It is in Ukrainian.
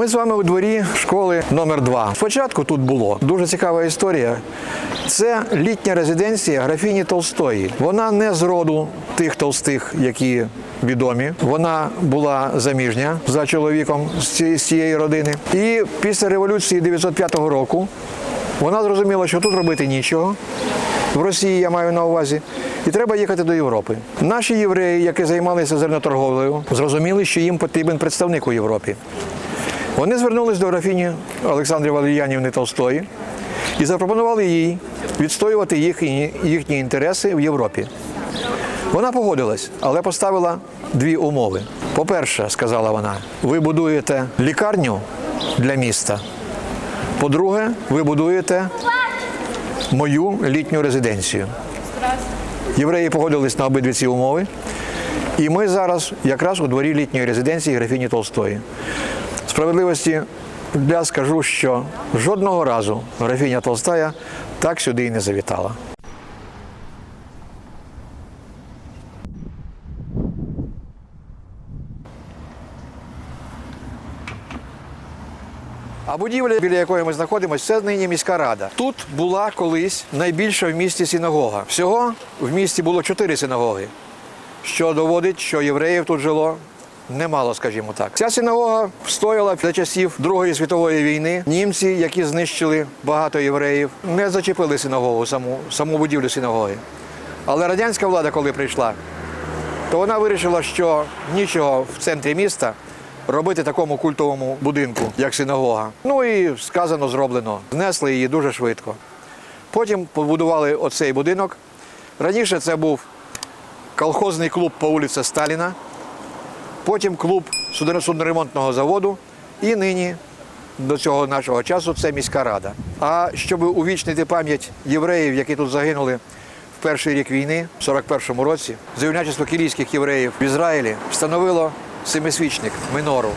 Ми з вами у дворі школи номер 2 Спочатку тут було дуже цікава історія. Це літня резиденція графіні Толстої. Вона не з роду тих толстих, які відомі. Вона була заміжня за чоловіком з цієї, родини. І після революції 905 року вона зрозуміла, що тут робити нічого. В Росії я маю на увазі, і треба їхати до Європи. Наші євреї, які займалися зерноторговлею, зрозуміли, що їм потрібен представник у Європі. Вони звернулись до графіні Олександри Валеріанівни Толстої і запропонували їй відстоювати їхні, їхні інтереси в Європі. Вона погодилась, але поставила дві умови. По-перше, сказала вона, ви будуєте лікарню для міста. По-друге, ви будуєте мою літню резиденцію. Євреї погодились на обидві ці умови. І ми зараз якраз у дворі літньої резиденції графіні Толстої. Справедливості для скажу, що жодного разу графіня Толстая так сюди і не завітала. А будівля, біля якої ми знаходимося, це нині міська рада. Тут була колись найбільша в місті синагога. Всього в місті було чотири синагоги, що доводить, що євреїв тут жило немало, скажімо так. Ця синагога стояла за часів Другої світової війни. Німці, які знищили багато євреїв, не зачепили синагогу, саму, саму будівлю синагоги. Але радянська влада, коли прийшла, то вона вирішила, що нічого в центрі міста робити такому культовому будинку, як синагога. Ну і сказано, зроблено. Знесли її дуже швидко. Потім побудували оцей будинок. Раніше це був колхозний клуб по вулиці Сталіна, потім клуб судно-ремонтного заводу, і нині до цього нашого часу це міська рада. А щоб увічнити пам'ять євреїв, які тут загинули в перший рік війни, в 41-му році, заявнячество кілійських євреїв в Ізраїлі встановило семисвічник минору.